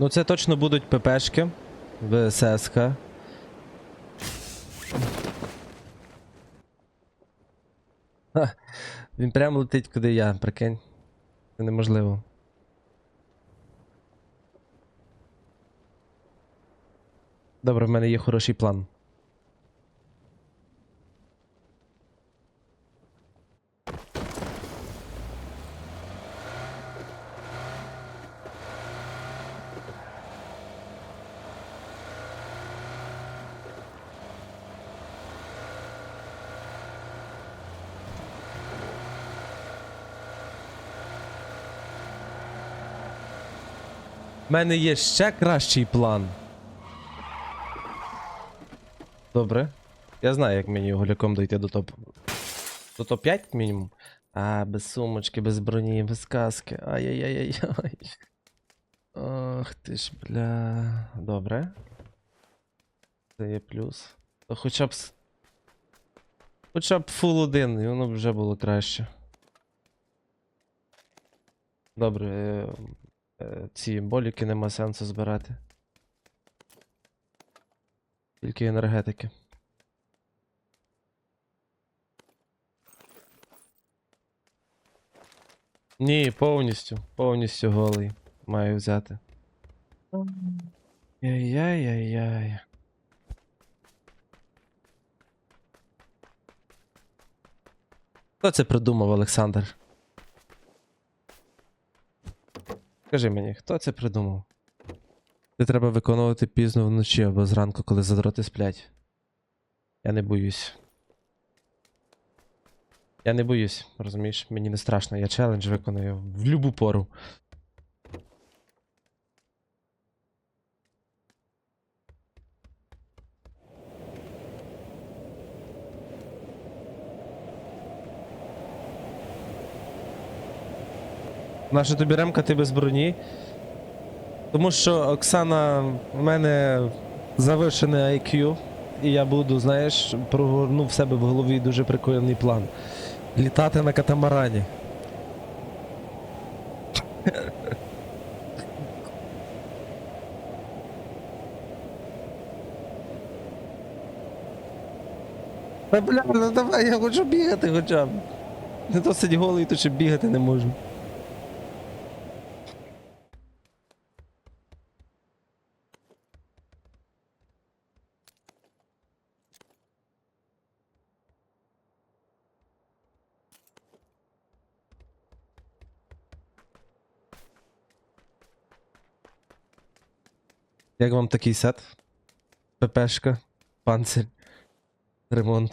Ну це точно будуть ППшки в ССК. Він прямо летить, куди я, прикинь. Це неможливо. Добре, в мене є хороший план. У мене є ще кращий план. Добре. Я знаю, як мені голяком дойти до топ. До топ-5 мінімум. А, без сумочки, без броні, без каски. Ай-яй-яй-яй. Ох ти ж, бля. Добре. Це є плюс. То хоча б. Хоча б фул 1, і воно б вже було краще. Добре. Е, Ці боліки нема сенсу збирати. Тільки енергетики. Ні, повністю. Повністю голий. Маю взяти. Яй-яй-яй-яй. Хто це придумав, Олександр? Скажи мені, хто це придумав? Це треба виконувати пізно вночі або зранку, коли задроти сплять. Я не боюсь. Я не боюсь, розумієш? Мені не страшно, я челендж виконую в любу пору. Наша тобі ремка, ти без броні. Тому що Оксана в мене завишене IQ, і я буду, знаєш, прогорнув в себе в голові дуже прикольний план. Літати на катамарані. Та бля, ну давай, я хочу бігати хоча б. Не досить голий, то ще бігати не можу. Як вам такий сет? ППшка, панцирь, ремонт.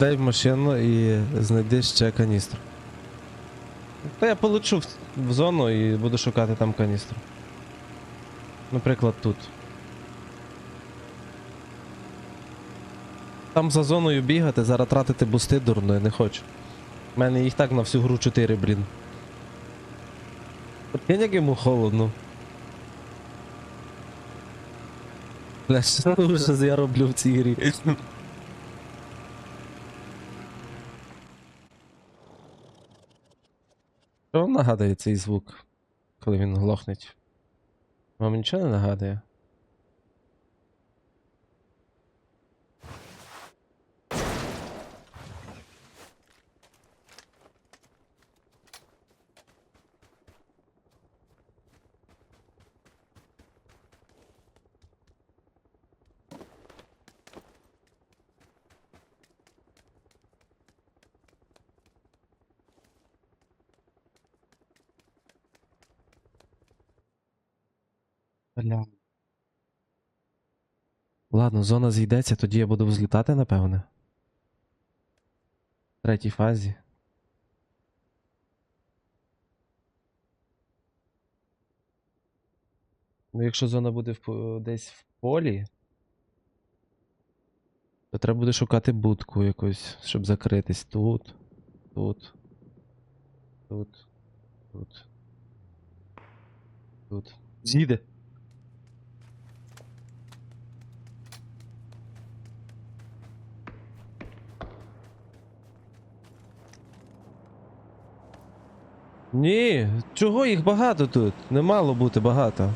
Сідай в машину і знайди ще каністру. Та я полечу в, в зону і буду шукати там каністру. Наприклад, тут. Там за зоною бігати, зараз тратити бусти дурно, я не хочу. У мене їх так на всю гру 4, блін. Прикинь, як йому холодно. Бля, що ужас я роблю в цій грі. Що вам нагадує цей звук, коли він глохнеть? Вам нічого не нагадує? Бля. Ладно, зона зійдеться, тоді я буду взлітати, напевне. В третій фазі. Ну, якщо зона буде в, десь в полі, то треба буде шукати будку якусь, щоб закритись. Тут, тут, тут, тут. Тут. З'їде. Ні, чого їх багато тут? Не мало бути багато.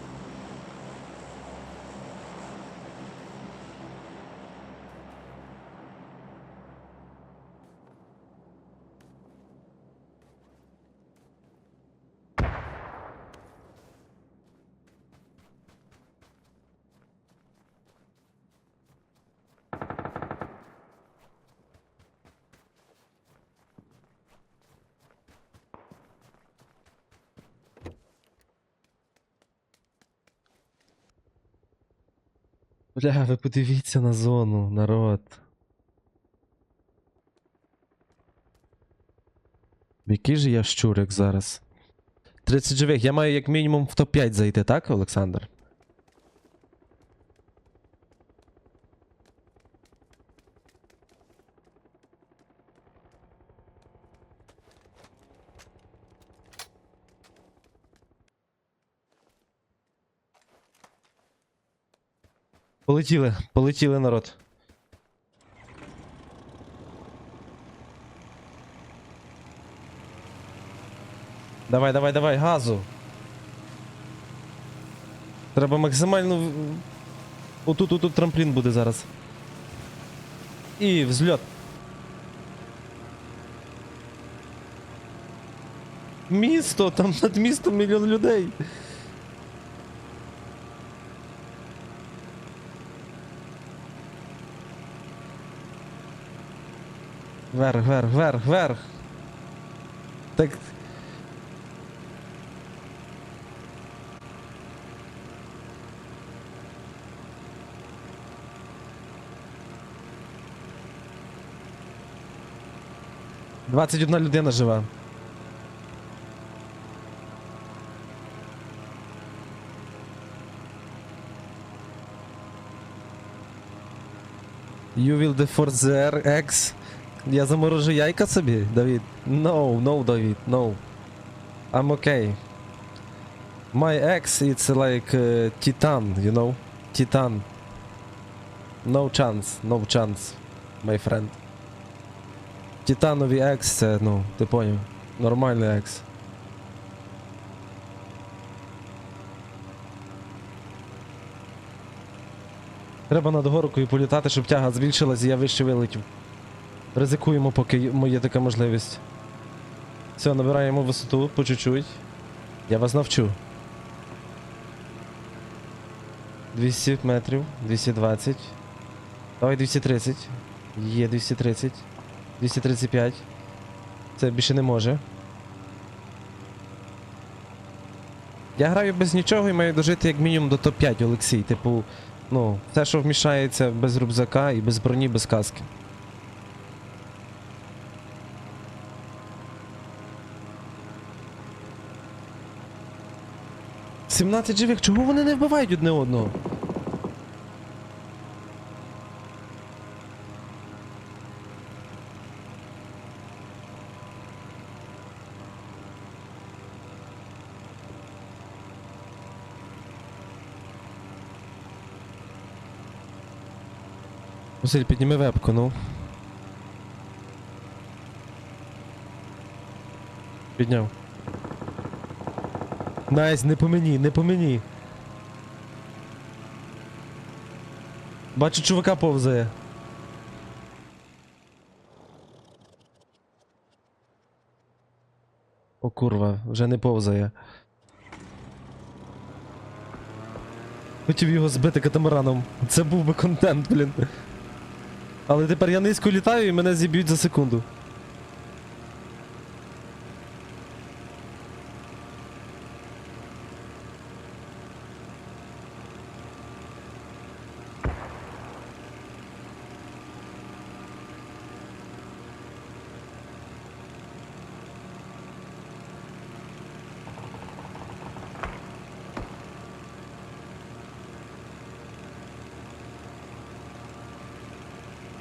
Бля, ви подивіться на зону, народ. Який же я щурик зараз? 30 живих, я маю як мінімум в топ-5 зайти, так, Олександр? Полетіли, полетіли народ. Давай, давай, давай, газу. Треба максимально. Отут, отут трамплін буде зараз. І взльот. Місто, там над містом мільйон людей. Вверх, вверх, вверх, вверх. Так. Двадцять одна людина жива. You will the X. Я заморожу яйка собі, Давід. No, no, Давід, no. I'm okay. My ex, it's like uh, Titan, you know? Titan. No chance, no chance, my friend. Титанові екс це, ну, ти поняв. Нормальний екс. Треба над горкою політати, щоб тяга збільшилась і я вище вилетів. Ризикуємо, поки є- така можливість. Все, набираємо висоту по чуть-чуть. Я вас навчу. 200 метрів, 220. Давай 230. Є 230. 235. Це більше не може. Я граю без нічого і маю дожити як мінімум до топ-5, Олексій. Типу, ну, все, що вмішається без рюкзака і без броні, без каски. Сімнадцять живих, чого вони не вбивають одне одного? Василь, підніми вебку, ну. Підняв. Найс, не по мені, не по мені. Бачу, чувака повзає. О, курва, вже не повзає. Хотів його збити катамараном. Це був би контент, блін. Але тепер я низько літаю і мене зіб'ють за секунду.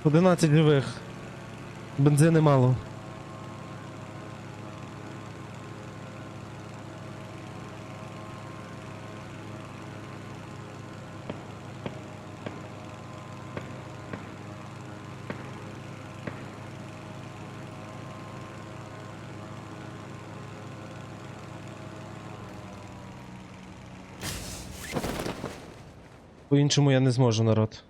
11 живих. Бензини мало. По-іншому я не зможу, народ.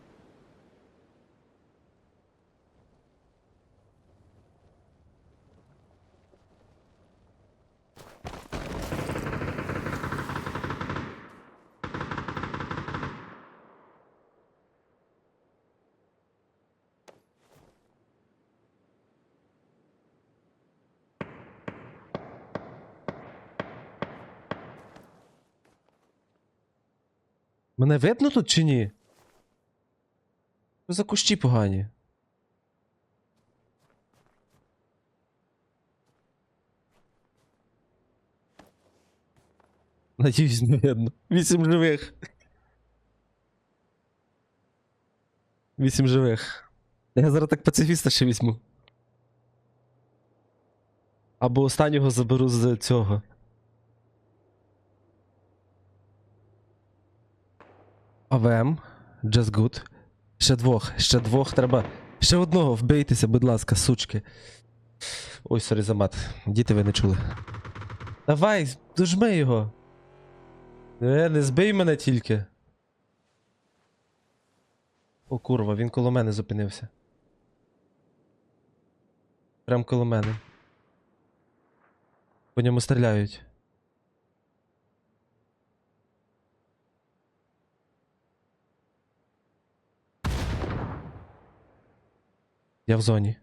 Мене видно тут чи ні? Що за кущі погані? Надіюсь, не видно. Вісім живих. Вісім живих. Я зараз так пацифіста ще візьму. Або останнього заберу з цього. АВМ, Just good. Ще двох, ще двох треба. Ще одного вбийтеся, будь ласка, сучки. Ой, сорі за мат. Діти ви не чули. Давай, дожми його. Е, не збий мене тільки. О, курва, він коло мене зупинився. Прям коло мене. По ньому стріляють. Я в зоні.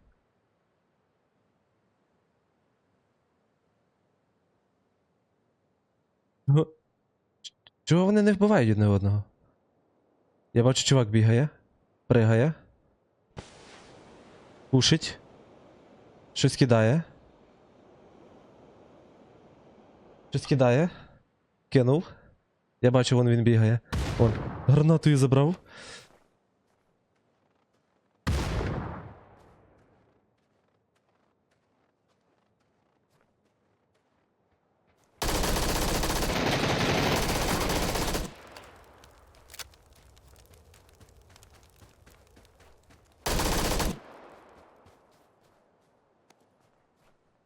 Чого вони не вбивають одне одного? Я бачу, чувак бігає, пригає. Пушить. Щось кидає. Щось кидає. Кинув. Я бачу, вон він бігає. Вон. Гранатою забрав.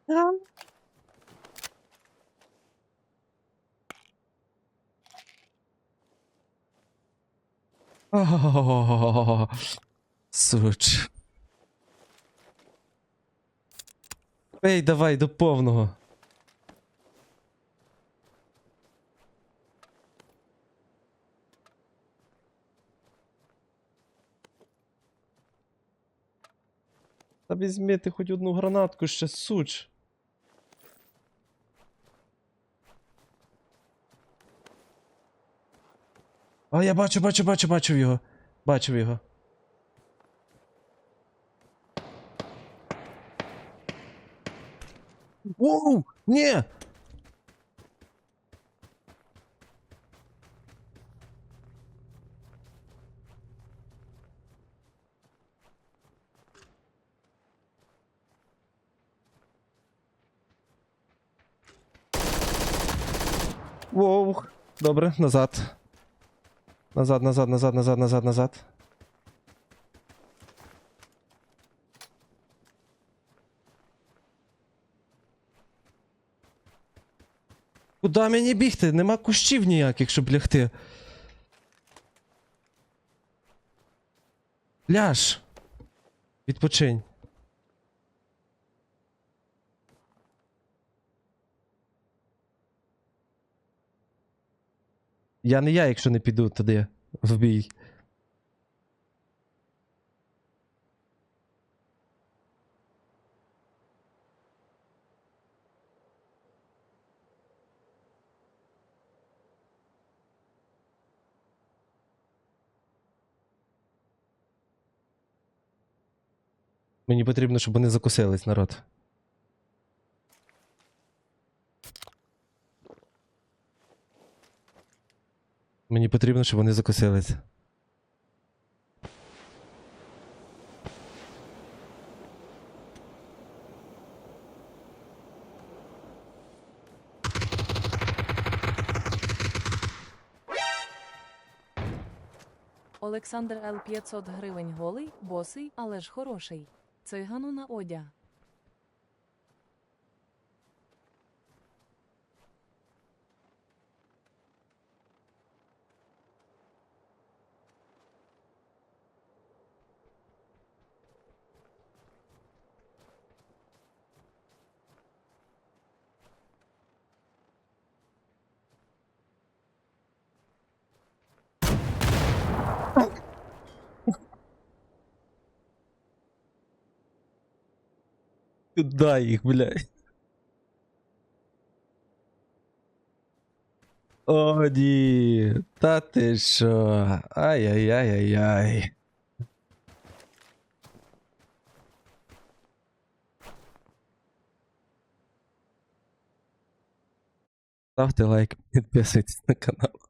О, Суч. Ей, давай до повного. Та візьми ти хоч одну гранатку ще, суч. А, я бачу, бачу, бачу, бачив його. Бачив його. Воу! Ні! Воу! Добре, назад. Назад, назад, назад, назад, назад, назад. Куда мені бігти? Нема кущів ніяких, щоб лягти. Ляж. Відпочинь. Я не я, якщо не піду туди в бій. Мені потрібно, щоб вони закусились, народ. Мені потрібно, щоб вони закосилися. Олександр Л 500 гривень голий, босий, але ж хороший. Цигану на одя. Куда їх, блядь? О, ні. Та ти що? Ай-яй-яй-яй-яй. Ставте лайк, підписуйтесь на канал.